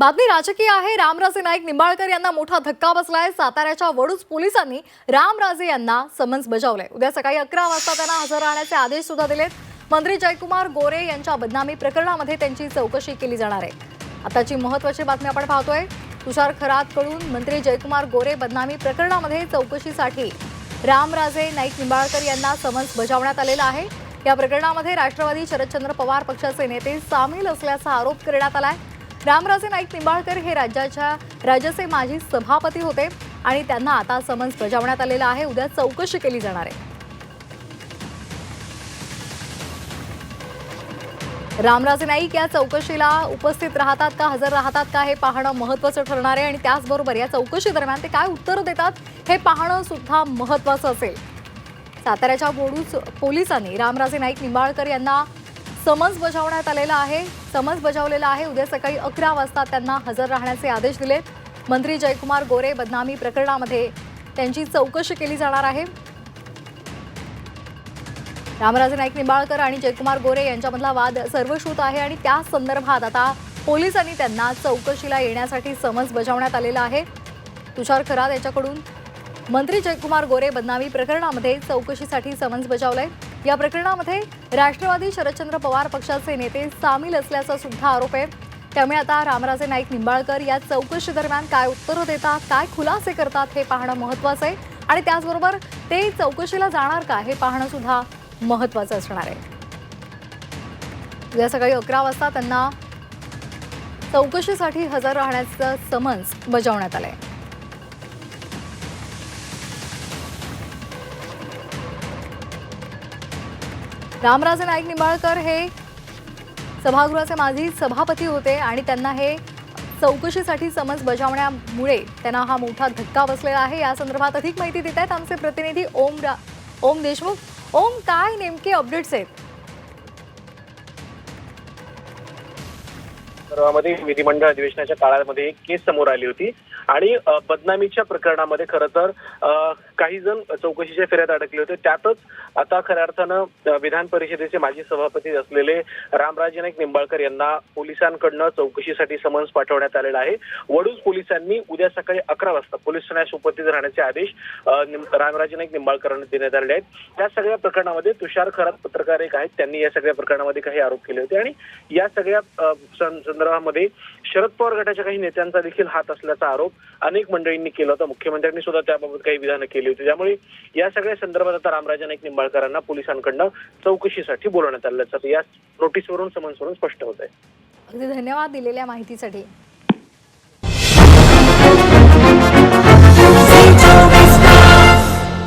बातमी राजकीय आहे. रामराजे नाईक निंबाळकर यांना मोठा धक्का बसलाय. साताऱ्याच्या वडूज पोलिसांनी रामराजे यांना समन्स बजावलंय. उद्या सकाळी अकरा वाजता त्यांना हजर राहण्याचे आदेश सुद्धा दिलेत. मंत्री जयकुमार गोरे यांच्या बदनामी प्रकरणामध्ये त्यांची चौकशी केली जाणार आहे. आताची महत्वाची बातमी आपण पाहतोय. तुषार खरातकडून मंत्री जयकुमार गोरे बदनामी प्रकरणामध्ये चौकशीसाठी रामराजे नाईक निंबाळकर यांना समन्स बजावण्यात आलेला आहे. या प्रकरणामध्ये राष्ट्रवादी शरदचंद्र पवार पक्षाचे नेते सामील असल्याचा आरोप करण्यात आलाय. रामराजे नाईक निंबाळकर हे राज्याच्या राज्याचे माजी सभापती होते आणि त्यांना आता समन्स बजावण्यात आलेला आहे. उद्या चौकशी केली जाणार आहे. रामराजे नाईक या चौकशीला उपस्थित राहतात का हजर राहतात का हे पाहणं महत्त्वाचं ठरणार आहे आणि त्याचबरोबर या चौकशी दरम्यान ते काय उत्तर देतात हे पाहणं सुद्धा महत्त्वाचं असेल. साताऱ्याच्या बोडूच पोलिसांनी रामराजे नाईक निंबाळकर यांना समन्स बजावण्यात आलेला आहे. समन्स बजावलेला आहे. उद्या सकाळी अकरा वाजता त्यांना हजर राहण्याचे आदेश दिलेत. मंत्री जयकुमार गोरे बदनामी प्रकरणामध्ये त्यांची चौकशी केली जाणार आहे. रामराजे नाईक निंबाळकर आणि जयकुमार गोरे यांच्यामधला वाद सर्वश्रुत आहे आणि त्या संदर्भात आता पोलिसांनी त्यांना चौकशीला येण्यासाठी समन्स बजावण्यात आलेला आहे. तुषार खरात यांच्याकडून मंत्री जयकुमार गोरे बदनामी प्रकरणामध्ये चौकशीसाठी समन्स बजावलं आहे या प्रकरणामध्ये राष्ट्रवादी शरदचंद्र पवार पक्षाचे नेते सामील असल्याचा सुद्धा आरोप आहे. त्यामुळे आता रामराजे नाईक निंबाळकर या चौकशी दरम्यान काय उत्तरं देतात काय खुलासे करतात हे पाहणं महत्त्वाचं आहे. आणि त्याचबरोबर ते चौकशीला जाणार का हे पाहणं सुद्धा महत्त्वाचं असणार आहे. उद्या सकाळी अकरा वाजता त्यांना चौकशीसाठी हजर राहण्याचं समन्स बजावण्यात आलं आहे रामराजे नाईक निंबाळकर हे सभागृहाचे माजी सभापती होते आणि त्यांना हे चौकशीसाठी समज बजावण्यामुळे त्यांना हा मोठा धक्का बसलेला आहे. या संदर्भात अधिक माहिती देत आहेत आमचे प्रतिनिधी ओम रा ओम देशमुख. ओम काय नेमके अपडेट्स आहेत? मध्ये विधिमंडळ अधिवेशनाच्या काळामध्ये एक केस समोर आली होती. आणि बदनामीच्या प्रकरणामध्ये खरं तर काही जण चौकशीच्या फेऱ्यात अडकले होते. त्यातच आता खऱ्या अर्थानं विधान परिषदेचे माजी सभापती असलेले रामराजे नाईक निंबाळकर यांना पोलिसांकडनं चौकशीसाठी समन्स पाठवण्यात आलेला आहे. वडूज पोलिसांनी उद्या सकाळी अकरा वाजता पोलीस ठाण्यात उपस्थित राहण्याचे आदेश रामराजे नाईक निंबाळकरांना देण्यात आलेले आहेत. त्या सगळ्या प्रकरणामध्ये तुषार खरात पत्रकार एक आहेत. त्यांनी या सगळ्या प्रकरणामध्ये काही आरोप केले होते. आणि या सगळ्या संदर्भामध्ये शरद पवार गटाच्या काही नेत्यांचा देखील हात असल्याचा आरोप अनेक मंडळींनी केला होता. मुख्यमंत्र्यांनी सुद्धा त्याबाबत काही विधानं केली होती. त्यामुळे या सगळ्या संदर्भात आता रामराजा नाईक निंबाळकरांना पोलिसांकडनं चौकशीसाठी बोलवण्यात आल्याचं या नोटीसवरून समन्सवरून स्पष्ट होत आहे. अगदी धन्यवाद दिलेल्या माहितीसाठी.